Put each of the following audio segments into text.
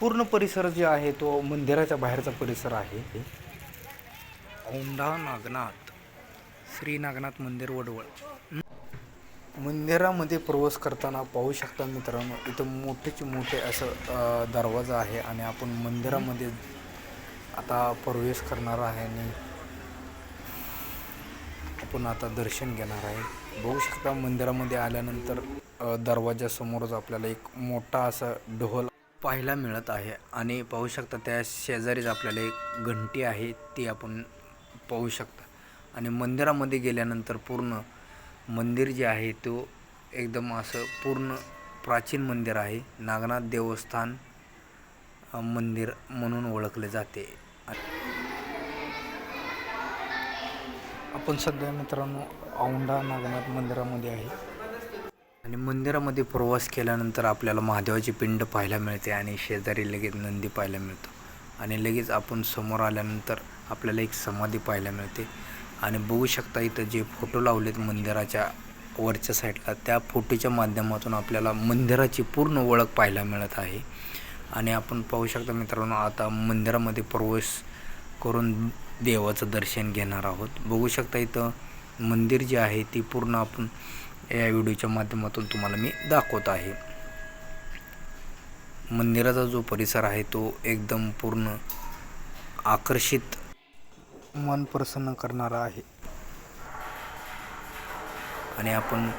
पूर्ण परिसर जे आहे तो मंदिराच्या बाहेरचा परिसर आहे औंढा नागनाथ श्री नागनाथ मंदिर वडवळ. मंदिरामध्ये प्रवेश करताना पाहू शकता मित्रांनो इथं मोठेचे मोठे असं दरवाजा आहे आणि आपण मंदिरामध्ये आता प्रवेश करणार आहे आणि आपण आता दर्शन घेणार आहे. बघू शकता मंदिरामध्ये आल्यानंतर दरवाजासमोरच आपल्याला एक मोठा असा ढोल पाहायला मिळत आहे आणि पाहू शकता त्या शेजारीच आपल्याला एक घंटी आहे ती आपण पाहू शकता. आणि मंदिरामध्ये गेल्यानंतर पूर्ण मंदिर जे आहे तो एकदम असं पूर्ण प्राचीन मंदिर आहे. नागनाथ देवस्थान मंदिर म्हणून ओळखले जाते. आपण सध्या मित्रांनो औंढा नागनाथ मंदिरामध्ये आहे. आणि मंदिरामध्ये प्रवास केल्यानंतर आपल्याला महादेवाची पिंड पाहायला मिळते आणि शेजारी लगेच नंदी पाहायला मिळतो. आणि लगेच आपण समोर आल्यानंतर आपल्याला एक समाधी पाहायला मिळते. आणि बघू शकता इथं जे फोटो लावलेत मंदिराच्या वरच्या साईडला त्या फोटोच्या माध्यमातून आपल्याला मंदिराची पूर्ण ओळख पाहायला मिळत आहे. आणि आपण पाहू शकता मित्रांनो आता मंदिरामध्ये प्रवेश करून देवाचं दर्शन घेणार आहोत. बघू शकता इथं मंदिर जे आहे ती पूर्ण आपण या व्हिडिओच्या माध्यमातून तुम्हाला मी दाखवत आहे. मंदिराचा जो परिसर आहे तो एकदम पूर्ण आकर्षित मन प्रसन्न करणारा आहे. आणि आपण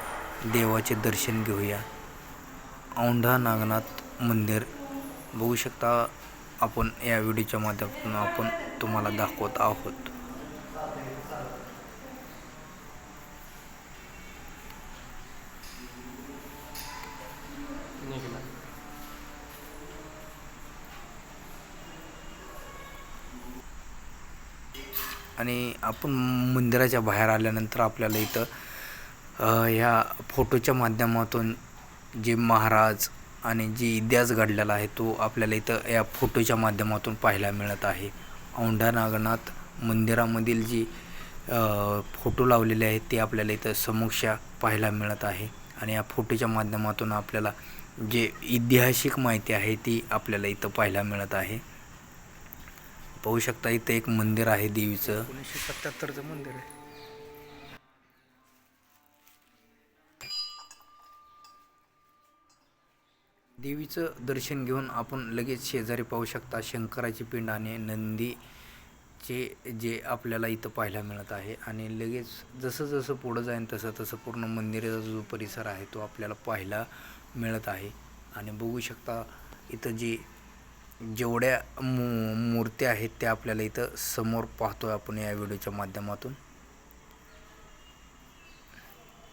देवाचे दर्शन घेऊया. औंढा नागनाथ मंदिर. बघू शकता आपण या व्हिडिओच्या माध्यमातून आपण तुम्हाला दाखवत आहोत. आणि आपण मंदिराच्या बाहेर आल्यानंतर आपल्याला इथं ह्या फोटोच्या माध्यमातून जे महाराज आणि जे इतिहास घडलेला आहे तो आपल्याला इथं या फोटोच्या माध्यमातून पाहायला मिळत आहे. औंढा नागनाथ मंदिरामधील जी फोटो लावलेले आहेत ते आपल्याला इथं समक्ष पाहायला मिळत आहे. आणि या फोटोच्या माध्यमातून आपल्याला जे ऐतिहासिक माहिती आहे ती आपल्याला इथं पाहायला मिळत आहे. पाहू शकता इथं एक मंदिर आहे देवीचं. एकोणीसशे सत्याहत्तरचं मंदिर आहे. देवीचं दर्शन घेऊन आपण लगेच शेजारी पाहू शकता शंकराची पिंड आणि नंदीचे जे आपल्याला इथं पाहायला मिळत आहे. आणि लगेच जसं जसं पुढं जाईन तसं तसं पूर्ण मंदिराचा जो परिसर आहे तो आपल्याला पाहायला मिळत आहे. आणि बघू शकता इथं जी जेवढ्या मू मूर्त्या आहेत त्या आपल्याला इथं समोर पाहतो आहे आपण या व्हिडिओच्या माध्यमातून.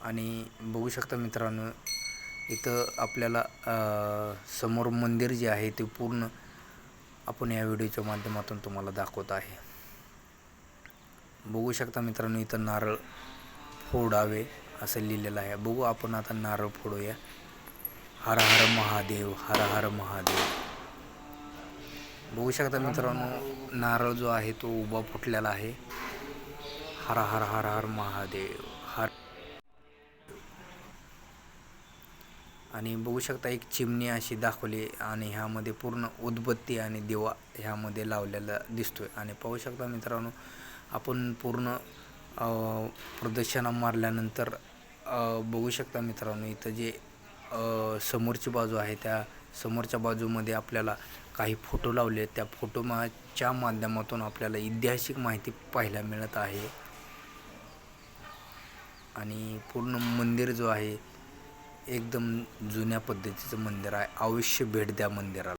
आणि बघू शकता मित्रांनो इथं आपल्याला समोर मंदिर जे आहे ते पूर्ण आपण या व्हिडिओच्या माध्यमातून तुम्हाला दाखवत आहे. बघू शकता मित्रांनो इथं नारळ फोडावे असं लिहिलेलं आहे. बघू आपण आता नारळ फोडूया. हर हर महादेव हर हर महादेव. बघू शकता मित्रांनो नारळ जो आहे तो उभा फुटलेला आहे. हर हर हर हर महादेव हर. आणि बघू शकता एक चिमणी अशी दाखवली आणि ह्यामध्ये पूर्ण उदबत्ती आणि दिवा ह्यामध्ये लावलेला दिसतोय. आणि पाहू शकता मित्रांनो आपण पूर्ण प्रदर्शना प्रदक्षिणा मारल्यानंतर बघू शकता मित्रांनो इथं जे समोरची बाजू आहे त्या समोरच्या बाजूमध्ये आपल्याला काही फोटो लावले त्या फोटोच्या माध्यमातून आपल्याला ऐतिहासिक माहिती पाहायला मिळत आहे. आणि पूर्ण मंदिर जो आहे एकदम जुन्या पद्धतीचं मंदिर आहे. अवश्य भेट द्या मंदिराला.